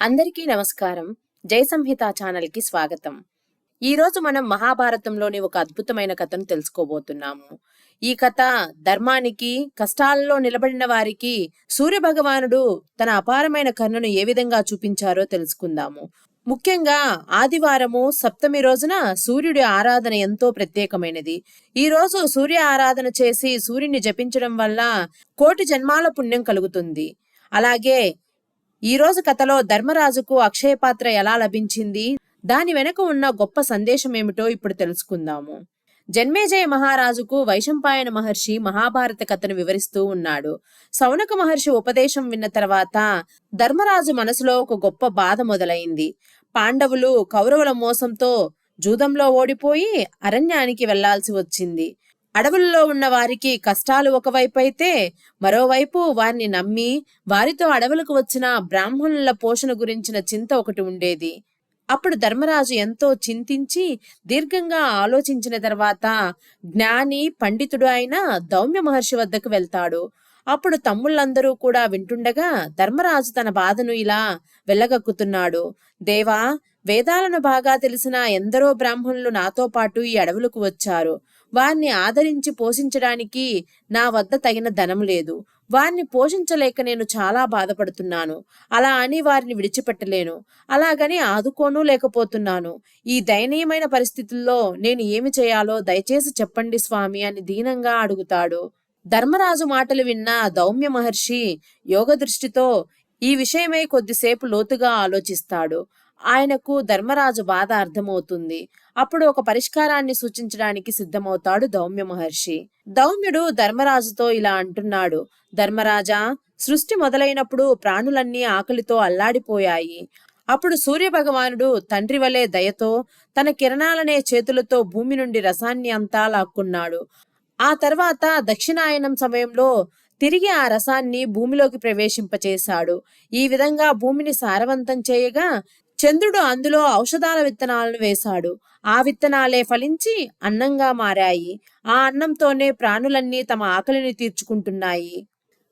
అందరికీ నమస్కారం. జై సంహిత ఛానల్కి స్వాగతం. ఈరోజు మనం మహాభారతంలోని ఒక అద్భుతమైన కథను తెలుసుకోబోతున్నాము. ఈ కథ ధర్మానికి కష్టాలలో నిలబడిన వారికి సూర్య భగవానుడు తన అపారమైన కన్నును ఏ విధంగా చూపించారో తెలుసుకుందాము. ముఖ్యంగా ఆదివారము సప్తమి రోజున సూర్యుడి ఆరాధన ఎంతో ప్రత్యేకమైనది. ఈ రోజు సూర్య ఆరాధన చేసి సూర్యుని జపించడం వల్ల కోటి జన్మాల పుణ్యం కలుగుతుంది. అలాగే ఈ రోజు కథలో ధర్మరాజుకు అక్షయ పాత్ర ఎలా లభించింది? దాని వెనుక ఉన్న గొప్ప సందేశం ఏమిటో ఇప్పుడు తెలుసుకుందాము. జన్మేజయ మహారాజుకు వైశంపాయన మహర్షి మహాభారత కథను వివరిస్తూ ఉన్నాడు. సౌనక మహర్షి ఉపదేశం విన్న తర్వాత ధర్మరాజు మనసులో ఒక గొప్ప బాధ మొదలైంది. పాండవులు కౌరవుల మోసంతో జూదంలో ఓడిపోయి అరణ్యానికి వెళ్ళాల్సి వచ్చింది. అడవుల్లో ఉన్న వారికి కష్టాలు ఒకవైపైతే అయితే మరోవైపు వారిని నమ్మి వారితో అడవులకు వచ్చిన బ్రాహ్మణుల పోషణ గురించిన చింత ఒకటి ఉండేది. అప్పుడు ధర్మరాజు ఎంతో చింతించి దీర్ఘంగా ఆలోచించిన తర్వాత జ్ఞాని పండితుడు అయిన దౌమ్య మహర్షి వద్దకు వెళ్తాడు. అప్పుడు తమ్ముళ్ళందరూ కూడా వింటుండగా ధర్మరాజు తన బాధను ఇలా వెళ్ళగక్కుతున్నాడు దేవా వేదాలను బాగా తెలిసిన ఎందరో బ్రాహ్మణులు నాతో పాటు ఈ అడవులకు వచ్చారు. వారిని ఆదరించి పోషించడానికి నా వద్ద తగిన ధనం లేదు. వారిని పోషించలేక నేను చాలా బాధపడుతున్నాను. అలా అని వారిని విడిచిపెట్టలేను. అలాగని ఆదుకోను లేకపోతున్నాను. ఈ దయనీయమైన పరిస్థితుల్లో నేను ఏమి చేయాలో దయచేసి చెప్పండి స్వామి అని దీనంగా అడుగుతాడు. ధర్మరాజు మాటలు విన్న దౌమ్య మహర్షి యోగ దృష్టితో ఈ విషయమై కొద్దిసేపు లోతుగా ఆలోచిస్తాడు. ఆయనకు ధర్మరాజు బాధ అర్థమవుతుంది. అప్పుడు ఒక పరిష్కారాన్ని సూచించడానికి సిద్ధమవుతాడు దౌమ్య మహర్షి. దౌమ్యుడు ధర్మరాజుతో ఇలా అంటున్నాడు. ధర్మరాజా సృష్టి మొదలైనప్పుడు ప్రాణులన్నీ ఆకలితో అల్లాడిపోయాయి. అప్పుడు సూర్య భగవానుడు తండ్రి వలె దయతో తన కిరణాలనే చేతులతో భూమి నుండి రసాన్ని అంతా లాక్కున్నాడు. ఆ తర్వాత దక్షిణాయనం సమయంలో తిరిగి ఆ రసాన్ని భూమిలోకి ప్రవేశింపచేశాడు. ఈ విధంగా భూమిని సారవంతం చేయగా చంద్రుడు అందులో ఔషధాల విత్తనాలను వేశాడు. ఆ విత్తనాలే ఫలించి అన్నంగా మారాయి. ఆ అన్నంతోనే ప్రాణులన్నీ తమ ఆకలిని తీర్చుకుంటున్నాయి.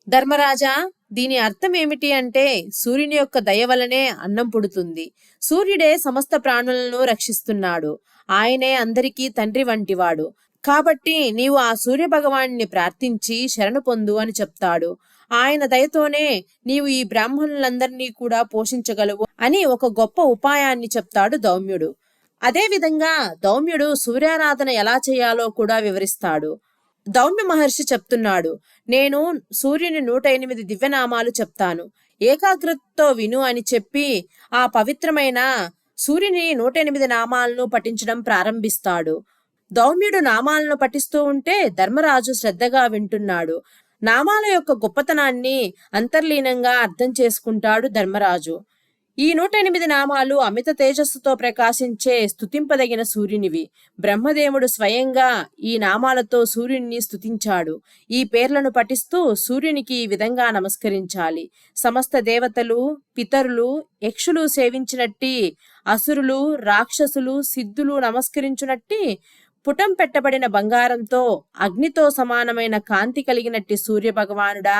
ధర్మరాజా దీని అర్థం ఏమిటి అంటే సూర్యుని యొక్క దయ వలనే అన్నం పుడుతుంది. సూర్యుడే సమస్త ప్రాణులను రక్షిస్తున్నాడు. ఆయనే అందరికీ తండ్రి వంటివాడు. కాబట్టి నీవు ఆ సూర్య భగవాన్ని ప్రార్థించి శరణు పొందు అని చెప్తాడు. ఆయన దయతోనే నీవు ఈ బ్రాహ్మణులందరినీ కూడా పోషించగలవు అని ఒక గొప్ప ఉపాయాన్ని చెప్తాడు దౌమ్యుడు. అదేవిధంగా దౌమ్యుడు సూర్యారాధన ఎలా చేయాలో కూడా వివరిస్తాడు. దౌమ్య మహర్షి చెప్తున్నాడు నేను సూర్యుని నూట ఎనిమిది దివ్యనామాలు చెప్తాను. ఏకాగ్రతతో విను అని చెప్పి ఆ పవిత్రమైన సూర్యుని నూట ఎనిమిది నామాలను పఠించడం ప్రారంభిస్తాడు. దౌమ్యుడు నామాలను పఠిస్తూ ఉంటే ధర్మరాజు శ్రద్ధగా వింటున్నాడు. నామాల యొక్క గొప్పతనాన్ని అంతర్లీనంగా అర్థం చేసుకుంటాడు ధర్మరాజు. ఈ నూట ఎనిమిది నామాలు అమిత తేజస్సుతో ప్రకాశించే స్తుతింపదగిన సూర్యునివి. బ్రహ్మదేవుడు స్వయంగా ఈ నామాలతో సూర్యుని స్తుతించాడు. ఈ పేర్లను పఠిస్తూ సూర్యునికి ఈ విధంగా నమస్కరించాలి. సమస్త దేవతలు పితరులు యక్షులు సేవించినట్టి అసురులు రాక్షసులు సిద్ధులు నమస్కరించునట్టి పుటం పెట్టబడిన బంగారంతో అగ్నితో సమానమైన కాంతి కలిగినట్టి సూర్య భగవానుడా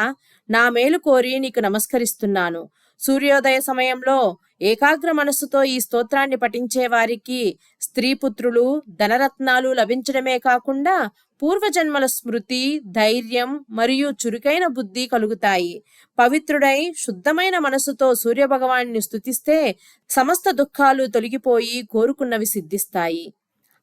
నా మేలు కోరి నీకు నమస్కరిస్తున్నాను. సూర్యోదయ సమయంలో ఏకాగ్ర మనస్సుతో ఈ స్తోత్రాన్ని పఠించే వారికి స్త్రీపుత్రులు ధనరత్నాలు లభించడమే కాకుండా పూర్వజన్మల స్మృతి ధైర్యం మరియు చురుకైన బుద్ధి కలుగుతాయి. పవిత్రుడై శుద్ధమైన మనసుతో సూర్యభగవాన్ని స్థుతిస్తే సమస్త దుఃఖాలు తొలగిపోయి కోరుకున్నవి సిద్ధిస్తాయి.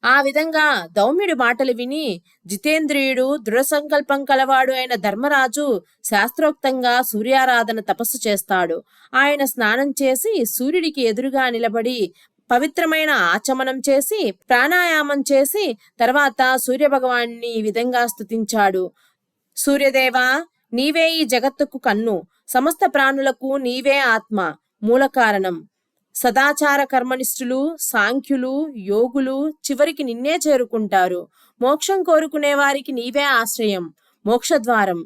ఆ విధంగా దౌమ్యుడి మాటలు విని జితేంద్రియుడు దృఢ సంకల్పం కలవాడు అయిన ధర్మరాజు శాస్త్రోక్తంగా సూర్యారాధన తపస్సు చేస్తాడు. ఆయన స్నానం చేసి సూర్యుడికి ఎదురుగా నిలబడి పవిత్రమైన ఆచమనం చేసి ప్రాణాయామం చేసి తర్వాత సూర్యభగవాన్ని ఈ విధంగా స్తుతించాడు. సూర్యదేవా నీవే ఈ జగత్తుకు కన్ను. సమస్త ప్రాణులకు నీవే ఆత్మ. మూల కారణం సదాచార కర్మనిష్ఠులు సాంఖ్యులు యోగులు చివరికి నిన్నే చేరుకుంటారు. మోక్షం కోరుకునే వారికి నీవే ఆశ్రయం. మోక్షద్వారం.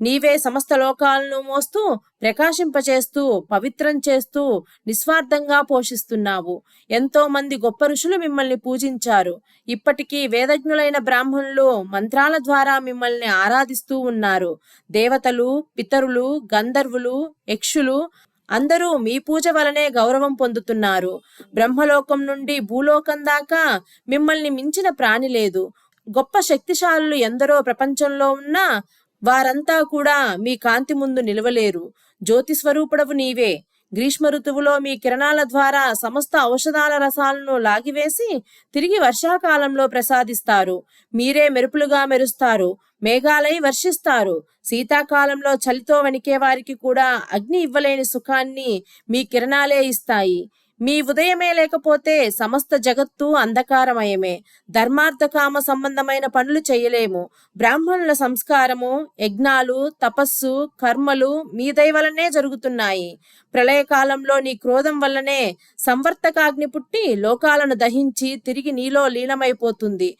నీవే సమస్త లోకాలను మోస్తూ ప్రకాశింపచేస్తూ పవిత్రం చేస్తూ నిస్వార్థంగా పోషిస్తున్నావు. ఎంతో మంది గొప్ప ఋషులు మిమ్మల్ని పూజించారు. ఇప్పటికీ వేదజ్ఞులైన బ్రాహ్మణులు మంత్రాల ద్వారా మిమ్మల్ని ఆరాధిస్తూ ఉన్నారు. దేవతలు పితరులు గంధర్వులు యక్షులు అందరూ మీ పూజ వలనే గౌరవం పొందుతున్నారు. బ్రహ్మలోకం నుండి భూలోకం దాకా మిమ్మల్ని మించిన ప్రాణి లేదు. గొప్ప శక్తిశాలులు ఎందరో ప్రపంచంలో ఉన్నా వారంతా కూడా మీ కాంతి ముందు నిలవలేరు. జ్యోతి స్వరూపుడవు నీవే. గ్రీష్మ ఋతువులో మీ కిరణాల ద్వారా సమస్త ఔషధాల రసాలను లాగివేసి తిరిగి వర్షాకాలంలో ప్రసాదిస్తారు. మీరే మెరుపులుగా మెరుస్తారు. మేఘాలై వర్షిస్తారు. శీతాకాలంలో చలితో వణికే వారికి కూడా అగ్ని ఇవ్వలేని సుఖాన్ని మీ కిరణాలే ఇస్తాయి. మీ ఉదయమే లేకపోతే సమస్త జగత్తు అంధకారమయమే. ధర్మార్థకామ సంబంధమైన పనులు చేయలేము. బ్రాహ్మణుల సంస్కారము యజ్ఞాలు తపస్సు కర్మలు మీ దయ వలనే జరుగుతున్నాయి. ప్రళయకాలంలో నీ క్రోధం వల్లనే సంవర్తకాగ్ని పుట్టి లోకాలను దహించి తిరిగి నీలో లీనమైపోతుంది.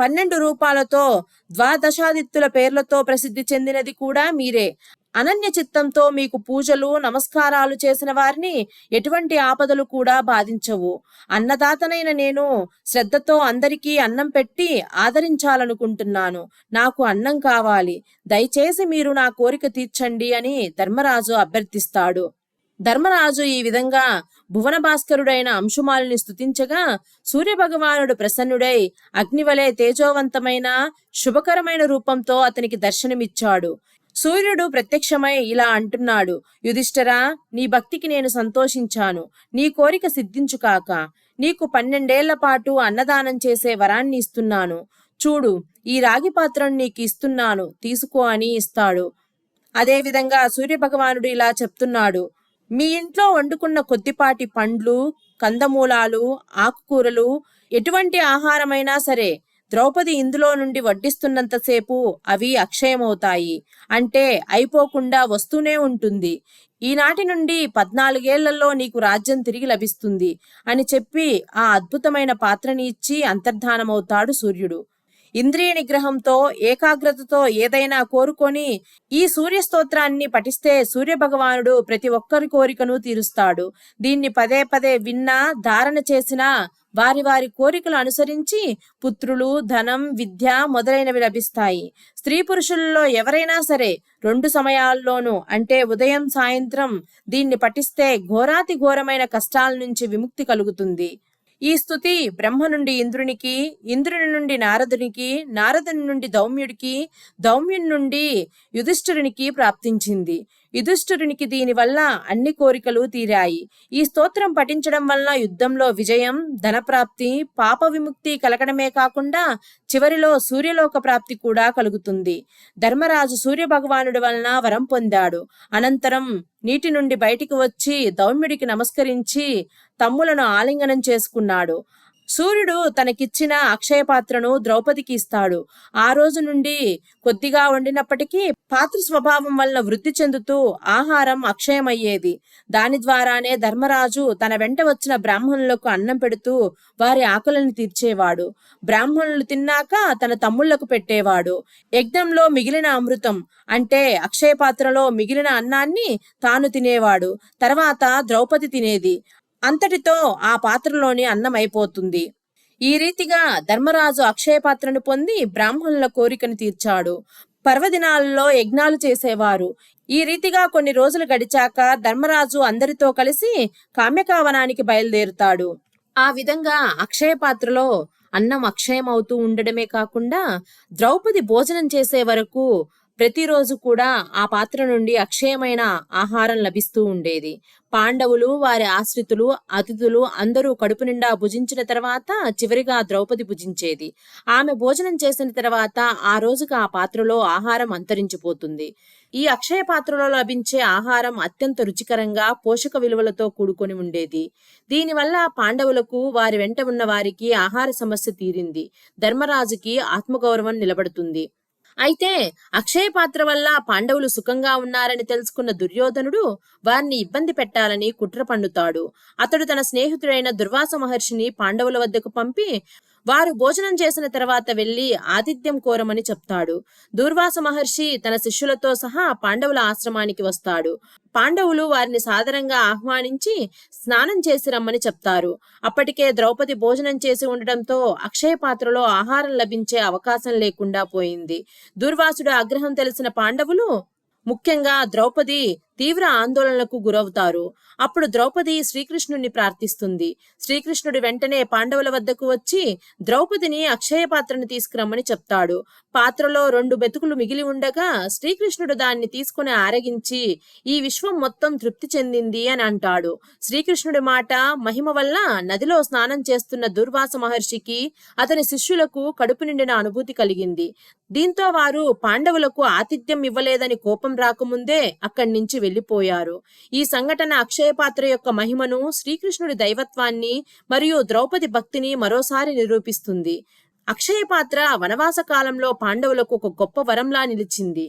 పన్నెండు రూపాలతో ద్వాదశాదిత్తుల పేర్లతో ప్రసిద్ధి చెందినది కూడా మీరే. అనన్య చిత్తంతో మీకు పూజలు నమస్కారాలు చేసిన వారిని ఎటువంటి ఆపదలు కూడా బాధించవు. అన్నదాతనైన నేను శ్రద్ధతో అందరికీ అన్నం పెట్టి ఆదరించాలనుకుంటున్నాను. నాకు అన్నం కావాలి. దయచేసి మీరు నా కోరిక తీర్చండి అని ధర్మరాజు అభ్యర్థిస్తాడు. ధర్మరాజు ఈ విధంగా భువన భాస్కరుడైన అంశుమాలిని స్తుతించగా సూర్యభగవానుడు ప్రసన్నుడై అగ్నివలే తేజోవంతమైన శుభకరమైన రూపంతో అతనికి దర్శనమిచ్చాడు. సూర్యుడు ప్రత్యక్షమై ఇలా అంటున్నాడు యుధిష్ఠరా నీ భక్తికి నేను సంతోషించాను. నీ కోరిక సిద్ధించుకాక నీకు పన్నెండేళ్ళ పాటు అన్నదానం చేసే వరాన్ని ఇస్తున్నాను. చూడు ఈ రాగి పాత్రను నీకు ఇస్తున్నాను. తీసుకో అని ఇస్తాడు. అదేవిధంగా సూర్యభగవానుడు ఇలా చెప్తున్నాడు మీ ఇంట్లో వండుకున్న కొద్దిపాటి పండ్లు కందమూలాలు ఆకుకూరలు ఎటువంటి ఆహారమైనా సరే ద్రౌపది ఇందులో నుండి వడ్డిస్తున్నంతసేపు అవి అక్షయమవుతాయి. అంటే అయిపోకుండా వస్తూనే ఉంటుంది. ఈనాటి నుండి పద్నాలుగేళ్ళలో నీకు రాజ్యం తిరిగి లభిస్తుంది అని చెప్పి ఆ అద్భుతమైన పాత్రని ఇచ్చి అంతర్ధానమవుతాడు సూర్యుడు. ఇంద్రియ నిగ్రహంతో ఏకాగ్రతతో ఏదైనా కోరుకొని ఈ సూర్య స్తోత్రాన్ని పఠిస్తే సూర్య భగవానుడు ప్రతి ఒక్కరి కోరికను తీరుస్తాడు. దీన్ని పదే పదే విన్నా ధారణ చేసినా వారి వారి కోరికలు అనుసరించి పుత్రులు ధనం విద్య మొదలైనవి లభిస్తాయి. స్త్రీ పురుషుల్లో ఎవరైనా సరే రెండు సమయాల్లోనూ అంటే ఉదయం సాయంత్రం దీన్ని పఠిస్తే ఘోరాతి ఘోరమైన కష్టాల నుంచి విముక్తి కలుగుతుంది. ఈ స్థుతి బ్రహ్మ నుండి ఇంద్రునికి ఇంద్రుని నుండి నారదునికి నారదుని నుండి దౌమ్యుడికి దౌమ్యుని నుండి యుధిష్ఠిరునికి ప్రాప్తించింది. యుధిష్ఠురునికి దీనివల్ల అన్ని కోరికలు తీరాయి. ఈ స్తోత్రం పఠించడం వల్ల యుద్ధంలో విజయం ధనప్రాప్తి పాప విముక్తి కలగడమే కాకుండా చివరిలో సూర్యలోక ప్రాప్తి కూడా కలుగుతుంది. ధర్మరాజు సూర్య భగవానుడి వలన వరం పొందాడు. అనంతరం నీటి నుండి బయటికి వచ్చి దౌమ్యుడికి నమస్కరించి తమ్ములను ఆలింగనం చేసుకున్నాడు. సూర్యుడు తనకిచ్చిన అక్షయ పాత్రను ద్రౌపదికి ఇస్తాడు. ఆ రోజు నుండి కొద్దిగా వండినప్పటికీ పాత్ర స్వభావం వలన వృద్ధి చెందుతూ ఆహారం అక్షయమయ్యేది. దాని ద్వారానే ధర్మరాజు తన వెంట వచ్చిన బ్రాహ్మణులకు అన్నం పెడుతూ వారి ఆకలిని తీర్చేవాడు. బ్రాహ్మణులు తిన్నాక తన తమ్ముళ్ళకు పెట్టేవాడు. యజ్ఞంలో మిగిలిన అమృతం అంటే అక్షయ పాత్రలో మిగిలిన అన్నాన్ని తాను తినేవాడు. తర్వాత ద్రౌపది తినేది. అంతటితో ఆ పాత్రలోని అన్నం అయిపోతుంది. ఈ రీతిగా ధర్మరాజు అక్షయ పాత్రను పొంది బ్రాహ్మణుల కోరికను తీర్చాడు. పర్వదినాలలో యజ్ఞాలు చేసేవారు. ఈ రీతిగా కొన్ని రోజులు గడిచాక ధర్మరాజు అందరితో కలిసి కామ్యకావనానికి బయలుదేరుతాడు. ఆ విధంగా అక్షయ పాత్రలో అన్నం అక్షయం అవుతూ ఉండడమే కాకుండా ద్రౌపది భోజనం చేసే వరకు ప్రతిరోజు కూడా ఆ పాత్ర నుండి అక్షయమైన ఆహారం లభిస్తూ ఉండేది. పాండవులు వారి ఆశ్రితులు అతిథులు అందరూ కడుపు నిండా భుజించిన తర్వాత చివరిగా ద్రౌపది భుజించేది. ఆమె భోజనం చేసిన తర్వాత ఆ రోజుకి ఆ పాత్రలో ఆహారం అంతరించిపోతుంది. ఈ అక్షయ పాత్రలో లభించే ఆహారం అత్యంత రుచికరంగా పోషక విలువలతో కూడుకొని ఉండేది. దీనివల్ల పాండవులకు వారి వెంట ఉన్న వారికి ఆహార సమస్య తీరింది. ధర్మరాజుకి ఆత్మగౌరవం నిలబడుతుంది. అయితే అక్షయ పాత్ర వల్ల పాండవులు సుఖంగా ఉన్నారని తెలుసుకున్న దుర్యోధనుడు వారిని ఇబ్బంది పెట్టాలని కుట్ర పండుతాడు. అతడు తన స్నేహితుడైన దుర్వాస మహర్షిని పాండవుల వద్దకు పంపి వారు భోజనం చేసిన తర్వాత వెళ్ళి ఆతిథ్యం కోరమని చెప్తాడు. దూర్వాస మహర్షి తన శిష్యులతో సహా పాండవుల ఆశ్రమానికి వస్తాడు. పాండవులు వారిని సాదరంగా ఆహ్వానించి స్నానం చేసి రమ్మని చెప్తారు. అప్పటికే ద్రౌపది భోజనం చేసి ఉండటంతో అక్షయ పాత్రలో ఆహారం లభించే అవకాశం లేకుండా పోయింది. దూర్వాసుడు ఆగ్రహం తెలిసిన పాండవులు ముఖ్యంగా ద్రౌపది తీవ్ర ఆందోళనలకు గురవుతారు. అప్పుడు ద్రౌపది శ్రీకృష్ణుడిని ప్రార్థిస్తుంది. శ్రీకృష్ణుడు వెంటనే పాండవుల వద్దకు వచ్చి ద్రౌపదిని అక్షయ పాత్రను తీసుకురమ్మని చెప్తాడు. పాత్రలో రెండు బెతుకులు మిగిలి ఉండగా శ్రీకృష్ణుడు దాన్ని తీసుకుని ఆరగించి ఈ విశ్వం మొత్తం తృప్తి చెందింది అని అంటాడు. శ్రీకృష్ణుడి మాట మహిమ వల్ల నదిలో స్నానం చేస్తున్న దుర్వాస మహర్షికి అతని శిష్యులకు కడుపు నిండిన అనుభూతి కలిగింది. దీంతో వారు పాండవులకు ఆతిథ్యం ఇవ్వలేదని కోపం రాకముందే అక్కడి నుంచి వెళ్ళిపోయారు ఈ సంఘటన అక్షయ పాత్ర యొక్క మహిమను శ్రీకృష్ణుడి దైవత్వాన్ని మరియు ద్రౌపది భక్తిని మరోసారి నిరూపిస్తుంది. అక్షయ పాత్ర వనవాస కాలంలో పాండవులకు ఒక గొప్ప వరంలా నిలిచింది.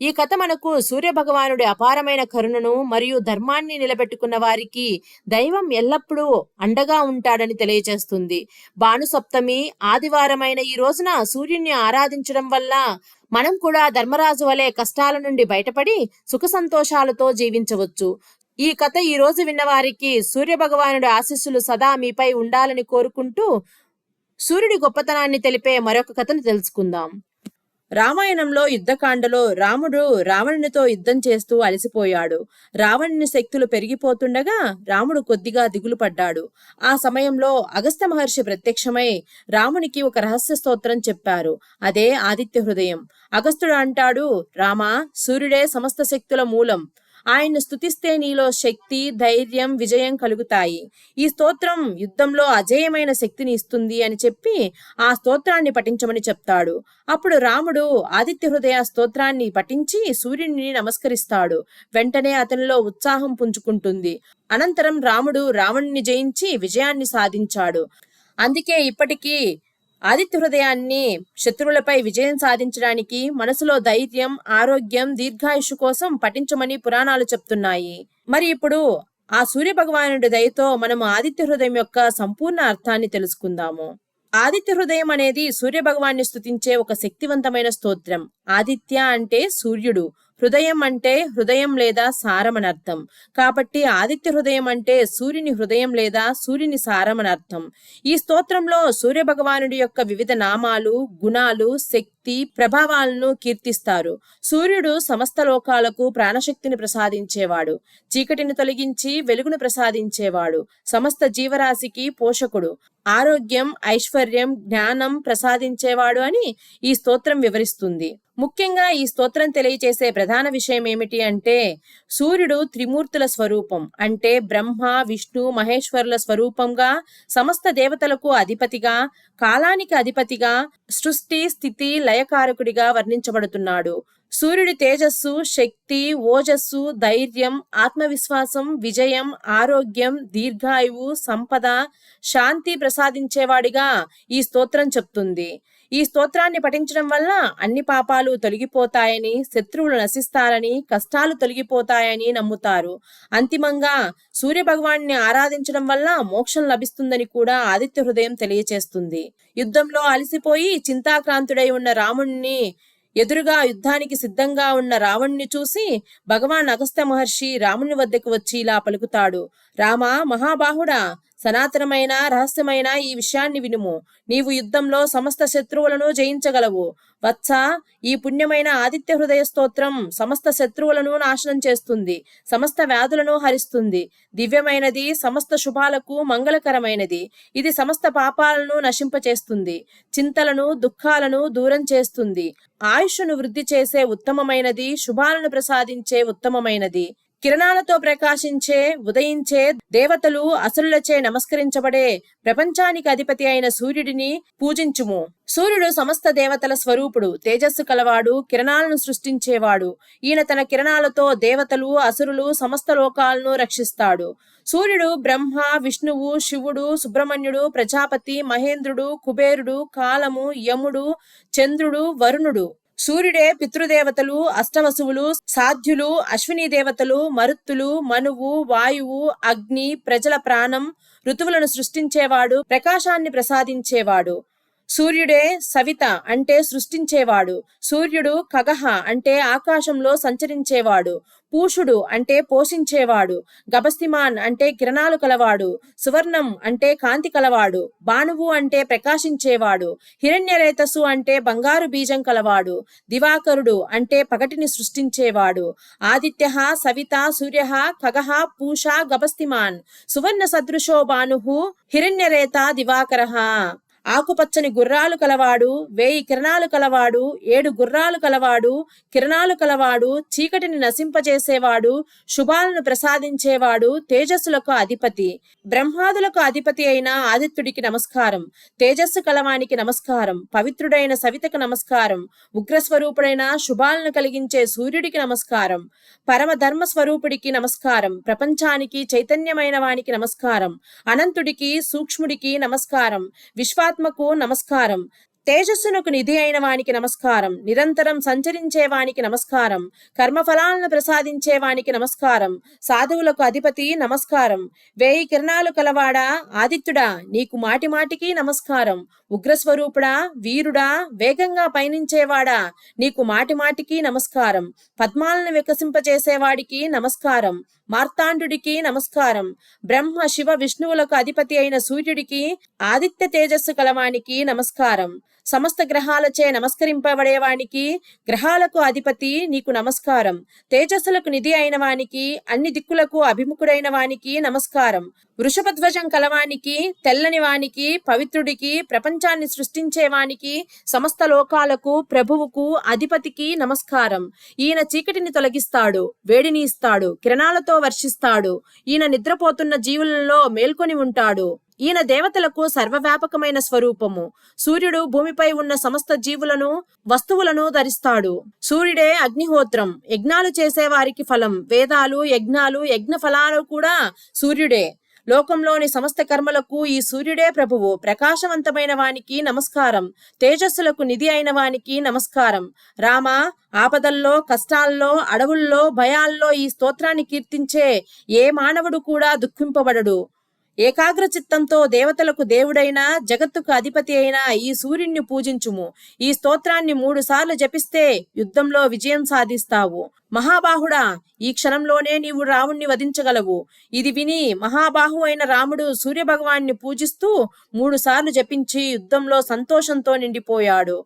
ఈ కథ మనకు సూర్య భగవానుడి అపారమైన కరుణను మరియు ధర్మాన్ని నిలబెట్టుకున్న వారికి దైవం ఎల్లప్పుడూ అండగా ఉంటాడని తెలియజేస్తుంది భానుసప్తమి ఆదివారమైన ఈ రోజున సూర్యుని ఆరాధించడం వల్ల మనం కూడా ధర్మరాజు వలె కష్టాల నుండి బయటపడి సుఖ సంతోషాలతో జీవించవచ్చు. ఈ కథ ఈ రోజు విన్నవారికి సూర్య భగవానుడి ఆశీస్సులు సదా మీపై ఉండాలని కోరుకుంటూ సూర్యుడి గొప్పతనాన్ని తెలిపే మరొక కథను తెలుసుకుందాం. రామాయణంలో యుద్ధకాండలో రాముడు రావణునితో యుద్ధం చేస్తూ అలసిపోయాడు. రావణుని శక్తులు పెరిగిపోతుండగా రాముడు కొద్దిగా దిగులు పడ్డాడు ఆ సమయంలో అగస్త మహర్షి ప్రత్యక్షమై రామునికి ఒక రహస్య స్తోత్రం చెప్పారు. అదే ఆదిత్య హృదయం. అగస్తుడు అంటాడు రామా సూర్యుడే సమస్త శక్తుల మూలం. ఆయన్ను స్తుతిస్తే నీలో శక్తి ధైర్యం విజయం కలుగుతాయి. ఈ స్తోత్రం యుద్ధంలో అజేయమైన శక్తిని ఇస్తుంది అని చెప్పి ఆ స్తోత్రాన్ని పఠించమని చెప్తాడు. అప్పుడు రాముడు ఆదిత్య హృదయ స్తోత్రాన్ని పఠించి సూర్యుడిని నమస్కరిస్తాడు. వెంటనే అతనిలో ఉత్సాహం పుంజుకుంటుంది. అనంతరం రాముడు రావణ్ణి జయించి విజయాన్ని సాధించాడు. అందుకే ఇప్పటికీ ఆదిత్య హృదయాన్ని శత్రువులపై విజయం సాధించడానికి మనసులో ధైర్యం ఆరోగ్యం దీర్ఘాయుషు కోసం పఠించమని పురాణాలు చెప్తున్నాయి. మరి ఇప్పుడు ఆ సూర్య భగవానుడి దయతో మనం ఆదిత్య హృదయం యొక్క సంపూర్ణ అర్థాన్ని తెలుసుకుందాము. ఆదిత్య హృదయం అనేది సూర్య భగవాన్ని స్థుతించే ఒక శక్తివంతమైన స్తోత్రం. ఆదిత్య అంటే సూర్యుడు. హృదయం అంటే హృదయం లేదా సారం అని అర్థం. కాబట్టి ఆదిత్య హృదయం అంటే సూర్యుని హృదయం లేదా సూర్యుని సారం అని అర్థం. ఈ స్తోత్రంలో సూర్య భగవానుడి యొక్క వివిధ నామాలు గుణాలు శక్తి ప్రభావాలను కీర్తిస్తారు. సూర్యుడు సమస్త లోకాలకు ప్రాణశక్తిని ప్రసాదించేవాడు. చీకటిని తొలగించి వెలుగును ప్రసాదించేవాడు. సమస్త జీవరాశికి పోషకుడు. ఆరోగ్యం ఐశ్వర్యం జ్ఞానం ప్రసాదించేవాడు అని ఈ స్తోత్రం వివరిస్తుంది. ముఖ్యంగా ఈ స్తోత్రం తెలియచేసే ప్రధాన విషయం ఏమిటి అంటే సూర్యుడు త్రిమూర్తుల స్వరూపం అంటే బ్రహ్మ విష్ణు మహేశ్వరుల స్వరూపంగా సమస్త దేవతలకు అధిపతిగా కాలానికి అధిపతిగా సృష్టి స్థితి లయకారకుడిగా వర్ణించబడుతున్నాడు. సూర్యుడి తేజస్సు శక్తి ఓజస్సు ధైర్యం ఆత్మవిశ్వాసం విజయం ఆరోగ్యం దీర్ఘాయువు సంపద శాంతి ప్రసాదించేవాడిగా ఈ స్తోత్రం చెప్తుంది. ఈ స్తోత్రాన్ని పఠించడం వల్ల అన్ని పాపాలు తొలగిపోతాయని శత్రువులు నశిస్తారని కష్టాలు తొలగిపోతాయని నమ్ముతారు. అంతిమంగా సూర్య భగవాన్ని ఆరాధించడం వల్ల మోక్షం లభిస్తుందని కూడా ఆదిత్య హృదయం తెలియచేస్తుంది. యుద్ధంలో అలసిపోయి చింతాక్రాంతుడై ఉన్న రాముణ్ణి ఎదురుగా యుద్ధానికి సిద్ధంగా ఉన్న రావణ్ణి చూసి భగవాన్ అగస్త్య మహర్షి రాముని వద్దకు వచ్చి ఇలా పలుకుతాడు. రామా మహాబాహుడా సనాతనమైన రహస్యమైన ఈ విషయాన్ని వినుము. నీవు యుద్ధంలో సమస్త శత్రువులను జయించగలవు. వత్స ఈ పుణ్యమైన ఆదిత్య హృదయ స్తోత్రం సమస్త శత్రువులను నాశనం చేస్తుంది సమస్త వ్యాధులను హరిస్తుంది. దివ్యమైనది సమస్త శుభాలకు మంగళకరమైనది. ఇది సమస్త పాపాలను నశింపచేస్తుంది చింతలను దుఃఖాలను దూరం చేస్తుంది. ఆయుష్ను వృద్ధి చేసే ఉత్తమమైనది శుభాలను ప్రసాదించే ఉత్తమమైనది. కిరణాలతో ప్రకాశించే ఉదయించే దేవతలు అసురులచే నమస్కరించబడే ప్రపంచానికి అధిపతి అయిన సూర్యుడిని పూజించుము. సూర్యుడు సమస్త దేవతల స్వరూపుడు తేజస్సు కలవాడు కిరణాలను సృష్టించేవాడు. ఈయన తన కిరణాలతో దేవతలు అసురులు సమస్త లోకాలను రక్షిస్తాడు. సూర్యుడు బ్రహ్మ విష్ణువు శివుడు సుబ్రహ్మణ్యుడు ప్రజాపతి మహేంద్రుడు కుబేరుడు కాలము యముడు చంద్రుడు వరుణుడు. సూర్యుడే పితృదేవతలు అష్టవసువులు సాధ్యులు అశ్విని దేవతలు మరుత్తులు మనువు వాయువు అగ్ని ప్రజల ప్రాణం ఋతువులను సృష్టించేవాడు ప్రకాశాన్ని ప్రసాదించేవాడు. సూర్యుడే సవిత అంటే సృష్టించేవాడు. సూర్యుడు కగహ అంటే ఆకాశంలో సంచరించేవాడు. పూషుడు అంటే పోషించేవాడు గబస్తిమాన్ అంటే కిరణాలు కలవాడు సువర్ణం అంటే కాంతి కలవాడు బాణువు అంటే ప్రకాశించేవాడు హిరణ్యరేతసు అంటే బంగారు బీజం కలవాడు దివాకరుడు అంటే పగటిని సృష్టించేవాడు ఆదిత్య సవిత సూర్య ఖగహ పూష గబస్తిమాన్ సువర్ణ సదృశో బాణు హిరణ్యరేత దివాకర. ఆకుపచ్చని గుర్రాలు కలవాడు వేయి కిరణాలు కలవాడు ఏడు గుర్రాలు కలవాడు కిరణాలు కలవాడు చీకటిని నశింపజేసేవాడు శుభాలను ప్రసాదించేవాడు తేజస్సులకు అధిపతి బ్రహ్మాదులకు అధిపతి అయిన ఆదిత్యుడికి నమస్కారం తేజస్సు కలవానికి నమస్కారం పవిత్రుడైన సవితకు నమస్కారం ఉగ్రస్వరూపుడైన శుభాలను కలిగించే సూర్యుడికి నమస్కారం పరమధర్మ స్వరూపుడికి నమస్కారం ప్రపంచానికి చైతన్యమైన వానికి నమస్కారం అనంతుడికి సూక్ష్ముడికి నమస్కారం పరమాత్మకు నమస్కారం. తేజస్సునకు నిధి అయిన వానికి నమస్కారం. నిరంతరం సంచరించే వానికి నమస్కారం. కర్మఫలాలను ప్రసాదించే వానికి నమస్కారం. సాధువులకు అధిపతి నమస్కారం. వేయి కిరణాలు కలవాడా? ఆదిత్యుడా నీకు మాటి మాటికి నమస్కారం. ఉగ్రస్వరూపుడా వీరుడా వేగంగా పయనించేవాడా? నీకు మాటి మాటికి నమస్కారం. పద్మాలను వికసింపచేసేవాడికి నమస్కారం. మార్తాండుడికి నమస్కారం. బ్రహ్మ శివ విష్ణువులకు అధిపతి అయిన సూర్యుడికి ఆదిత్య తేజస్సు కలవానికి నమస్కారం. సమస్త గ్రహాలచే నమస్కరింపబడేవానికి గ్రహాలకు అధిపతి నీకు నమస్కారం. తేజస్సులకు నిధి అయిన వానికి అన్ని దిక్కులకు అభిముఖుడైన వానికి నమస్కారం. వృషభధ్వజం కలవానికి తెల్లని వానికి పవిత్రుడికి ప్రపంచాన్ని సృష్టించేవానికి సమస్త లోకాలకు ప్రభువుకు అధిపతికి నమస్కారం. ఈయన చీకటిని తొలగిస్తాడు వేడిని ఇస్తాడు కిరణాలతో వర్షిస్తాడు. ఈయన నిద్రపోతున్న జీవులలో మేల్కొని ఉంటాడు. ఈయన దేవతలకు సర్వవ్యాపకమైన స్వరూపము. సూర్యుడు భూమిపై ఉన్న సమస్త జీవులను వస్తువులను ధరిస్తాడు. సూర్యుడే అగ్నిహోత్రం. యజ్ఞాలు చేసే వారికి ఫలం. వేదాలు యజ్ఞాలు యజ్ఞ ఫలాలు కూడా సూర్యుడే. లోకంలోని సమస్త కర్మలకు ఈ సూర్యుడే ప్రభువు. ప్రకాశవంతమైన వానికి నమస్కారం. తేజస్సులకు నిధి అయిన వానికి నమస్కారం. రామ ఆపదల్లో కష్టాల్లో అడవుల్లో భయాల్లో ఈ స్తోత్రాన్ని కీర్తించే ఏ మానవుడు కూడా దుఃఖింపబడడు. ఏకాగ్ర చిత్తంతో దేవతలకు దేవుడైన జగత్తుకు అధిపతి అయిన ఈ సూర్యుణ్ణి పూజించుము. ఈ స్తోత్రాన్ని మూడు సార్లు జపిస్తే యుద్ధంలో విజయం సాధిస్తావు. మహాబాహుడా ఈ క్షణంలోనే నీవు రావుణ్ణి వధించగలవు. ఇది విని మహాబాహు అయిన రాముడు సూర్యభగవాన్ని పూజిస్తూ మూడు సార్లు జపించి యుద్ధంలో సంతోషంతో నిండిపోయాడు.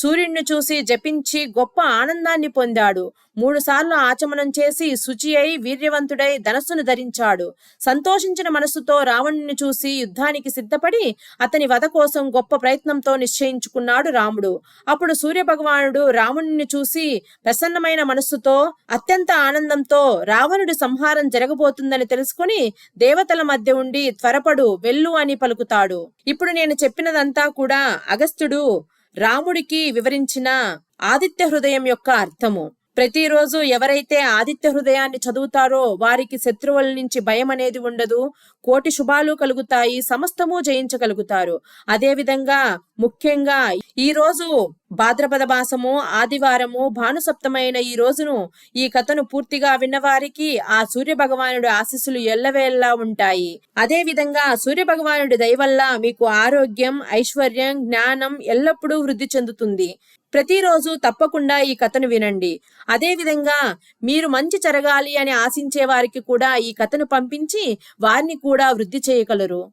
సూర్యుడిని చూసి జపించి గొప్ప ఆనందాన్ని పొందాడు. మూడుసార్లు ఆచమనం చేసి శుచి అయి వీర్యవంతుడై ధనస్సును ధరించాడు. సంతోషించిన మనస్సుతో రావణుని చూసి యుద్ధానికి సిద్ధపడి అతని వధ కోసం గొప్ప ప్రయత్నంతో నిశ్చయించుకున్నాడు రాముడు. అప్పుడు సూర్య భగవానుడు రావణుని చూసి ప్రసన్నమైన మనస్సుతో అత్యంత ఆనందంతో రావణుడి సంహారం జరగబోతుందని తెలుసుకుని దేవతల మధ్య ఉండి త్వరపడు వెళ్ళు అని పలుకుతాడు. ఇప్పుడు నేను చెప్పినదంతా కూడా అగస్త్యుడు రాముడికి వివరించిన ఆదిత్య హృదయం యొక్క అర్థము. ప్రతిరోజు ఎవరైతే ఆదిత్య హృదయాన్ని చదువుతారో వారికి శత్రువుల నుంచి భయం అనేది ఉండదు. కోటి శుభాలు కలుగుతాయి. సమస్తము జయించగలుగుతారు. అదేవిధంగా ముఖ్యంగా ఈ రోజు భాద్రపద మాసము ఆదివారము భానుసప్తమైన ఈ రోజును ఈ కథను పూర్తిగా విన్నవారికి ఆ సూర్య భగవానుడి ఆశీస్సులు ఎల్లవేల్లా ఉంటాయి. అదే విధంగా సూర్య భగవానుడి దయవల్ల మీకు ఆరోగ్యం ఐశ్వర్యం జ్ఞానం ఎల్లప్పుడూ వృద్ధి చెందుతుంది. ప్రతిరోజు తప్పకుండా ఈ కథను వినండి. అదే విధంగా మీరు మంచి జరగాలి అని ఆశించే వారికి కూడా ఈ కథను పంపించి వారిని కూడా వృద్ధి చేయగలరు.